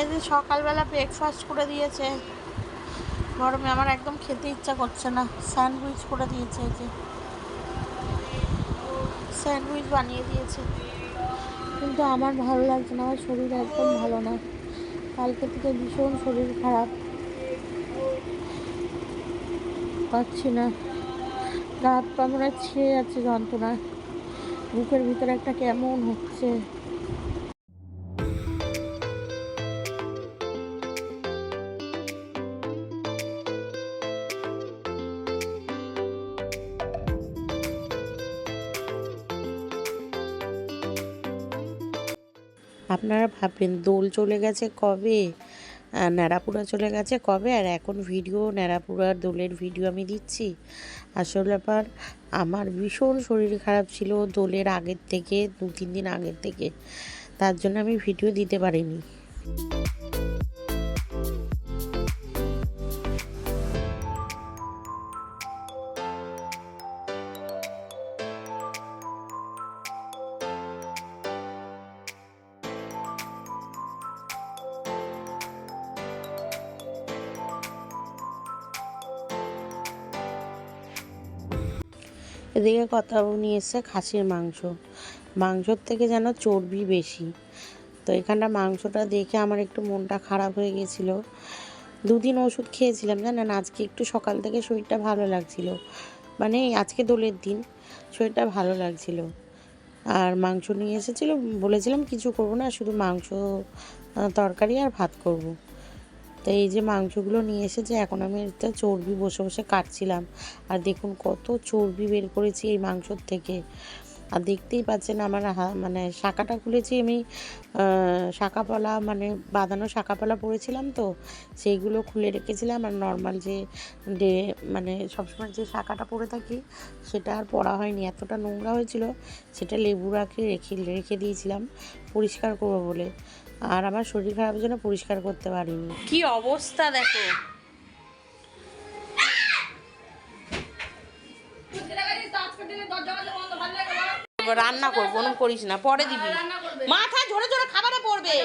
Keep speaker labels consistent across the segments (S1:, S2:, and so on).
S1: এই যে সকালবেলা ব্রেকফাস্ট করে দিয়েছে। গরমে আমার একদম খেতে ইচ্ছা করছে না। স্যান্ডউইচ করে দিয়েছে এই যে। স্যান্ডউইচ বানিয়ে দিয়েছে। কিন্তু আমার ভালো লাগছে না, আমার শরীর একদম ভালো না। কালকে থেকে ভীষণ শরীর খারাপ। পাচ্ছি না। রাত পা মনে ছিঁড়ে যাচ্ছে যন্ত্রণা বুকের ভিতরে একটা কেমন হচ্ছে। আপনারা ভাববেন, দোল চলে গেছে কবে? ন্যাড়াপুরা চলে গেছে কবে? আর এখন ভিডিও, ন্যাড়াপুরার দোলের ভিডিও আমি দিচ্ছি। আসল ব্যাপার, আমার ভীষণ শরীর খারাপ ছিল দোলের আগের থেকে দু তিন দিন আগের থেকে। তার জন্য আমি ভিডিও দিতে পারিনি। এদিকে কথা নিয়ে এসছে খাসির মাংস। মাংসর থেকে যেন চর্বি বেশি। তো এখানটা মাংসটা দেখে আমার একটু মনটা খারাপ হয়ে গেছিল। দুদিন ওষুধ খেয়েছিলাম, জানেন? আজকে একটু সকাল থেকে শরীরটা ভালো লাগছিল। মানে আজকে দোলের দিন, শরীরটা ভালো লাগছিল। আর মাংস নিয়ে এসেছিল, বলেছিলাম কিছু করব না, শুধু মাংস তরকারি আর ভাত করব। তো এই যে মাংসগুলো নিয়ে এসেছে, এখন আমি এটা চর্বি বসে বসে কাটছিলাম। আর দেখুন কত চর্বি বের করেছি এই মাংসর থেকে। আর দেখতেই পাচ্ছেন আমার মানে শাঁখাটা খুলেছি আমি শাঁখাপালা মানে বাঁধানো শাঁখাপালা পরেছিলাম তো, সেইগুলো খুলে রেখেছিলাম। আর নর্মাল যে ডে মানে সবসময় যে শাঁখাটা পরে থাকি, সেটা আর পরা হয়নি। এতটা নোংরা হয়েছিল, সেটা লেবু রাখে রেখে রেখে দিয়েছিলাম, পরিষ্কার করব বলে। আর আমার শরীর খারাপের জন্য পরিষ্কার করতে পারিনি। কি অবস্থা দেখো। রান্না করব ওরম করিস না, পরে দিবি। মাথায় ঝরে ঝরে খাবারে পড়বে।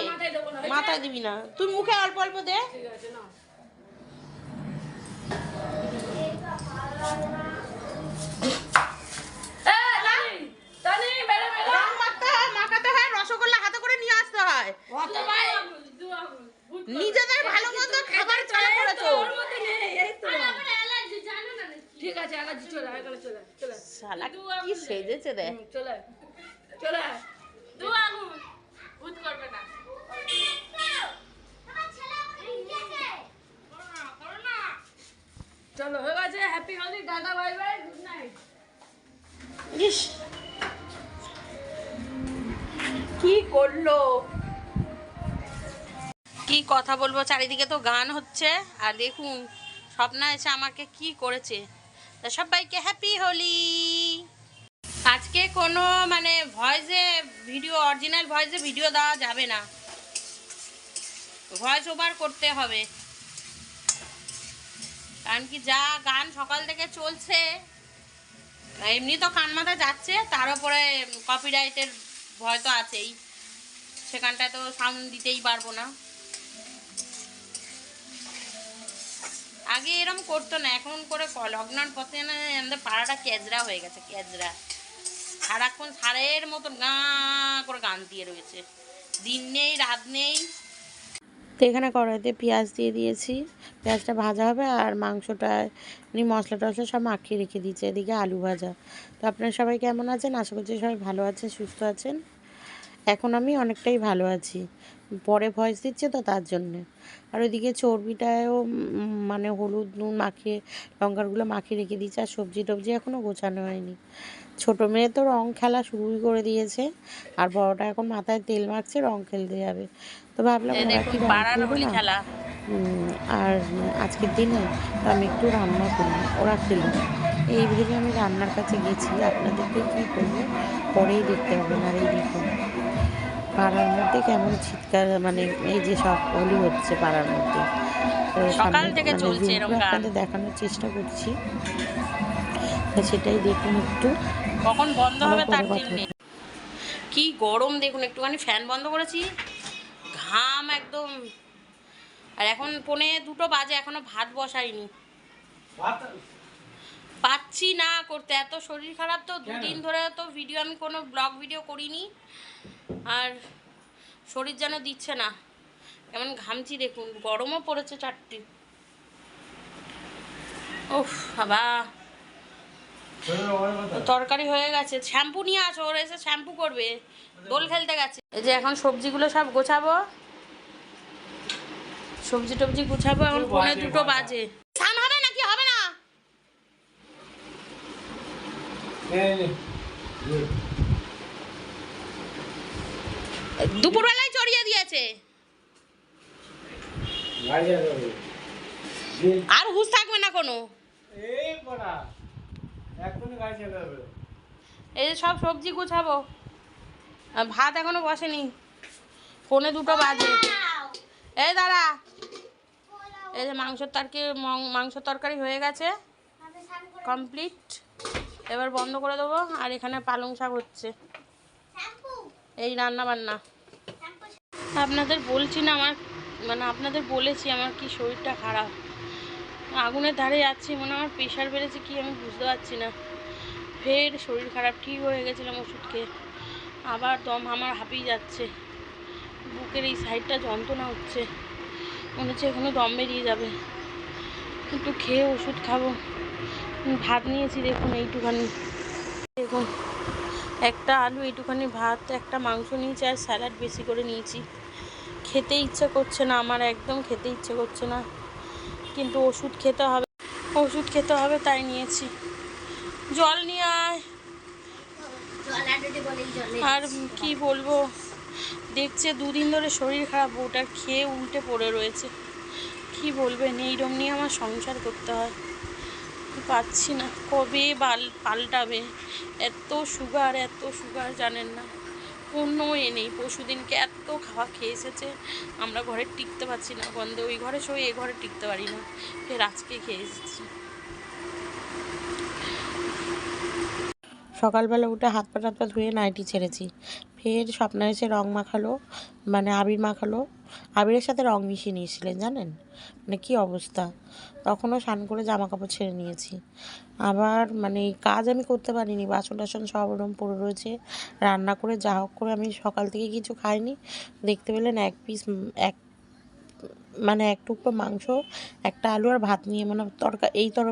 S1: মাথায় দিবি না। তুই মুখে অল্প অল্প দে। রং মাখতে হয় মাখাতে হয় রসগোল্লা হাতে করে নিয়ে আসতে হয় নিজেদের ভালো মন্দ খাবার ছাড়া করেছ
S2: ঠিক আছে অ্যালার্জি চলে আয়, চলে চলে।
S1: শালা কি সেজেছে দেখ
S2: চলে চলে। দু আঙুল। ভূত করবে না। চলো হয়ে গেছে। হ্যাপি হোলি দাদা বাই বাই গুড নাইট
S1: ইস। কি করল? কি কথা বলব? চারিদিকে তো গান হচ্ছে। আর দেখুন, স্বপ্না এসে আমাকে কি করেছে। তা সবাইকে হ্যাপি হোলি আজকে কোনো মানে ভয়েসে ভিডিও অরিজিনাল ভয়েসে ভিডিও দেওয়া যাবে না। ভয়েস ওভার করতে হবে। কারণ কি যা গান সকাল থেকে চলছে এমনি তো কান মাথা যাচ্ছে, তার উপরে কপিরাইটের ভয় তো আছেই। সেখানটায় তো সাউন্ড দিতেই পারব না। আগে এরম করতো না, এখন করে লকডাউন পথে আমাদের পাড়াটা ক্যাজরা হয়ে গেছে ক্যাজরা সারাক্ষণ সারের মতন গা করে গান দিয়ে রয়েছে। দিন নেই, রাত নেই। তো এখানে কড়াইতে পেঁয়াজ দিয়ে দিয়েছি। পেঁয়াজটা ভাজা হবে আর মাংসটা এমনি মশলা টশলা সব মাখিয়ে রেখে দিয়েছি, এদিকে আলু ভাজা। তো আপনারা সবাই কেমন আছেন? আশা করছি সবাই ভালো আছেন, সুস্থ আছেন। এখন আমি অনেকটাই ভালো আছি। পরে ভয়েস দিচ্ছে তো তার জন্যে। আর ওইদিকে চর্বিটায়ও মানে হলুদ নুন মাখিয়ে লঙ্কারগুলো মাখিয়ে রেখে দিয়েছে আর সবজি টবজি এখনও গোছানো হয়নি। ছোটো মেয়ে তো রং খেলা শুরুই করে দিয়েছে আর বড়টা এখন মাথায় তেল মাখছে রং খেলতে যাবে। তো ভাবলাম উম, আর আজকের দিনে আমি একটু রান্না করি ওরা খেলো। এই ভেবে আমি রান্নার কাছে গেছি আপনাদেরকে কী করব? পরেই দেখতে হবে না এই দেখুন। পাড়ার মধ্যে কেমন চিৎকার মানে এই যে সব হোলি হচ্ছে পাড়ার মধ্যে। তো
S3: সকাল থেকে
S1: মানে
S3: চলছে
S1: আপনাদের দেখানোর চেষ্টা করছি। তো সেটাই দেখুন একটু।
S3: কখন বন্ধ হবে তার কি গরম দেখুন একটুখানি ফ্যান বন্ধ করেছি। ঘাম একদম। আর এখন পনে দুটো বাজে এখনও ভাত বসাইনি। পাচ্ছি না করতে এত শরীর খারাপ তো দুদিন ধরে তো ভিডিও আমি কোনো ব্লগ ভিডিও করিনি। আর শরীর যেন দিচ্ছে না। এমন ঘামছি দেখুন গরমও পড়েছে চারটি। ওফ বাবা। তরকারি হয়ে গেছে। শ্যাম্পু নিয়ে আসো ওরা এসে শ্যাম্পু করবে। দোল খেলতে গেছে। এই যে এখন সবজিগুলো সব গোছাবো। সবজি টবজি গুছাবো এখন পৌনে দুটো বাজে। স্নান হবে নাকি হবে নে। দুপুরবেলায় চড়িয়ে দিয়েছে। আর হুঁশ থাকবে না কোনো।
S1: এই
S3: যে সব সবজি গুছাবো। আর ভাত এখনও বসেনি। ফোনে দুটো বাজে। এই দাঁড়া। এই যে মাংসের তরকারি মাংস তরকারি হয়ে গেছে। কমপ্লিট। এবার বন্ধ করে দেবো। আর এখানে পালং শাক হচ্ছে। এই রান্না বান্না আপনাদের বলছি না আমার মানে আপনাদের বলেছি আমার কি শরীরটা খারাপ। আগুনের ধারে যাচ্ছি, মনে আমার প্রেশার বেড়েছে কি আমি বুঝতে পারছি না। ফের শরীর খারাপ, ঠিক হয়ে গেছিলাম ওষুধ খেয়ে। আবার দম আমার হাঁপিয়ে যাচ্ছে। বুকের এই সাইডটা যন্ত্রণা হচ্ছে। মনে হচ্ছে এখনও দম বেরিয়ে যাবে। একটু খেয়ে ওষুধ খাব। ভাত নিয়েছি, দেখুন এইটুখানি। দেখুন। একটা আলু এইটুখানি ভাত একটা মাংস নিয়েছি আর স্যালাড বেশি করে নিয়েছি। খেতে ইচ্ছে করছে না আমার একদম খেতে ইচ্ছে করছে না। কিন্তু ওষুধ খেতে হবে ওষুধ খেতে হবে তাই নিয়েছি। জল নিয়ে আয়। আর কি বলব? দেখছে দুদিন ধরে শরীর খারাপ ওটা খেয়ে উল্টে পড়ে রয়েছে। কি বলবেন? এইরম নিয়ে আমার সংসার করতে হয়। পাচ্ছি না। কবে বাল, পাল্টাবে? এত সুগার এত সুগার জানেন না। কোনো এ নেই। পরশুদিনকে এত খাওয়া খেয়ে এসেছে। আমরা ঘরে টিকতে পারছি না। গন্ধে ওই ঘরে শোয়, এ ঘরে টিকতে পারি না। ফের আজকে খেয়ে এসেছি। সকালবেলা উঠে হাত পা টাত পা ধুয়ে নাইটি ছেড়েছি। ফের স্বপ্না এসে রং মাখালো মানে আবির মাখালো। আবিরের সাথে রং মিশিয়ে নিয়েছিলেন, জানেন? মানে কি অবস্থা? তখনও স্নান করে জামা কাপড় ছেড়ে নিয়েছি। আবার মানে কাজ আমি করতে পারিনি বাসন টাসন সব ওরম পড়ে রয়েছে। রান্না করে যা হোক করে আমি সকাল থেকে কিছু খাইনি। দেখতে পেলেন এক পিস এক মানে এক টুকরো মাংস, একটা আলু আর ভাত নিয়ে মানে তরকা, এই তর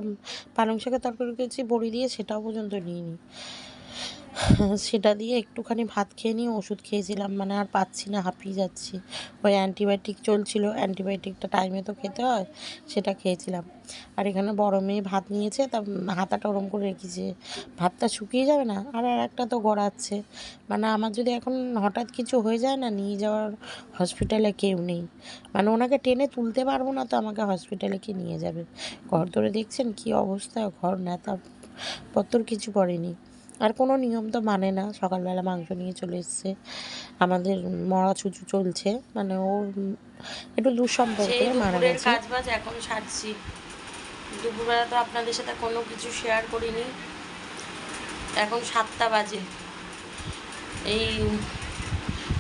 S3: পালং শাকের তরকারি করেছি বড়ি দিয়ে সেটাও পর্যন্ত নিইনি। সেটা দিয়ে একটুখানি ভাত খেয়ে নিয়ে ওষুধ খেয়েছিলাম মানে আর পাচ্ছি না, হাঁপিয়ে যাচ্ছি। ওই অ্যান্টিবায়োটিক চলছিল, অ্যান্টিবায়োটিকটা টাইমে তো খেতে হয়, সেটা খেয়েছিলাম। আর এখানে বড় মেয়ে ভাত নিয়েছে, তা হাতাটা ওরম করে রেখেছে। ভাতটা শুকিয়ে যাবে না, আর আর একটা তো গড়াচ্ছে। মানে আমার যদি এখন হঠাৎ কিছু হয়ে যায় না, নিয়ে যাওয়ার হসপিটালে কেউ নেই। মানে ওনাকে টেনে তুলতে পারব না তো আমাকে হসপিটালে কি নিয়ে যাবে? ঘর ধরে দেখছেন কি অবস্থা, ঘর নেতা পত্তর কিছু করেনি। আর কোনো নিয়ম তো মানে না। সকালবেলা মাংস নিয়ে চলে এসছে। আমাদের মরা ছুচু চলছে। মানে ও একটু দুঃসম্পর্কে মারা গেছে। কাজ বাজ এখন সারছি। দুপুরবেলা তো আপনাদের সাথে কোনো কিছু শেয়ার করিনি। এখন সাতটা বাজে। এই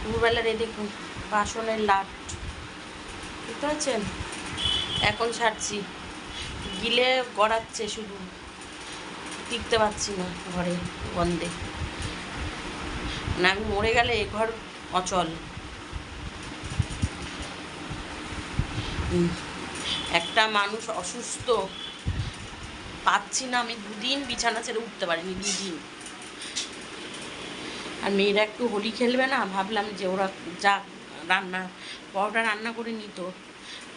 S3: দুপুরবেলার এই দেখুন বাসনের লাট। বুঝতে পারছেন? এখন সারছি। গিলে গড়াচ্ছে শুধু। টিকতে পারছি না ঘরে গন্ধে। না আমি মরে গেলে এ ঘর অচল। একটা মানুষ অসুস্থ, পাচ্ছি না আমি দুদিন বিছানা ছেড়ে উঠতে পারিনি, দুদিন। আর মেয়েরা একটু হোলি খেলবে না? ভাবলাম যে ওরা যা রান্না, পরোটা রান্না করে নিত।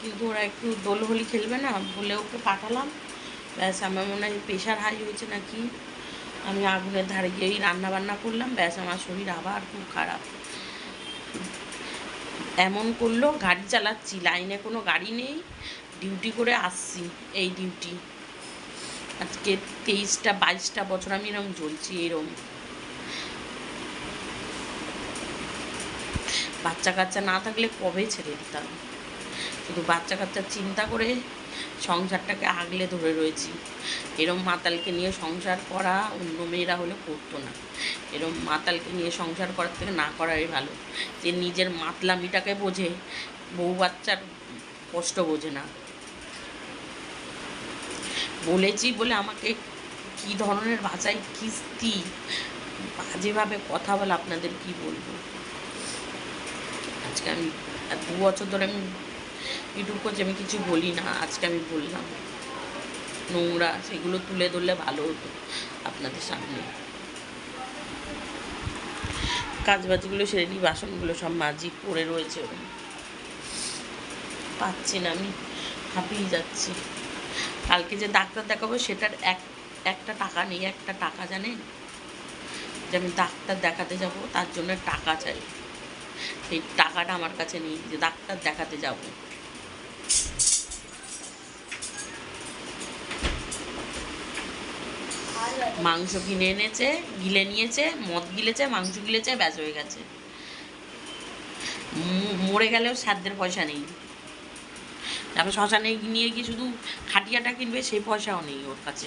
S3: কিন্তু ওরা একটু দোল হোলি খেলবে না বলে ওকে পাঠালাম। ব্যাস, আমার মনে হয় প্রেশার হাই হয়েছে নাকি? আমি আগুনের ধারে গিয়েই রান্না বান্না করলাম, ব্যাস, আমার শরীর আবার খুব খারাপ। এমন করল, গাড়ি চালাচ্ছি, লাইনে কোনো গাড়ি নেই ডিউটি করে আসছি এই ডিউটি আজকে তেইশটা, বাইশটা বছর আমি এরকম জ্বলছি, এরম। বাচ্চা কাচ্চা না থাকলে কবে ছেড়ে দিতাম? শুধু বাচ্চা কাচ্চার চিন্তা করে সংসারটাকে আগলে ধরে রয়েছি। এরম মাতালকে নিয়ে সংসার করা অন্য মেয়েরা হলে করতো না। এরম মাতালকে নিয়ে সংসার করার থেকে না করাই ভালো। যে নিজের মাতলামিটাকে বোঝে, বউ বাচ্চার কষ্ট বোঝে না। বলেছি বলে আমাকে কি ধরনের ভাষায় কিস্তি, বাজেভাবে কথা বলে, আপনাদের কি বলব? আজকে আমি দু বছর ধরে আমি ইউটিউব করছি আমি কিছু বলি না, আজকে আমি বললাম। নোংরা, সেগুলো তুলে ধরলে ভালো হতো আপনাদের সামনে। কাজ বাজগুলো সেরে নিই বাসনগুলো সব মাজি, পড়ে রয়েছে পাচ্ছি না আমি, হাঁপিয়ে যাচ্ছি। কালকে যে ডাক্তার দেখাবো, সেটার এক, একটা টাকা নেই, একটা টাকা জানেন? যে আমি ডাক্তার দেখাতে যাব, তার জন্য টাকা চাই। সেই টাকাটা আমার কাছে নেই, যে ডাক্তার দেখাতে যাব। মাংস কিনে এনেছে, গিলে নিয়েছে, মদ গিলেছে, মাংস গিলেছে, ব্যাস হয়ে গেছে। মরে গেলেও সাধ্যের পয়সা নেই। তারপর শ্মশানে নিয়ে গিয়ে শুধু খাটিয়াটা কিনবে, সেই পয়সাও নেই ওর কাছে।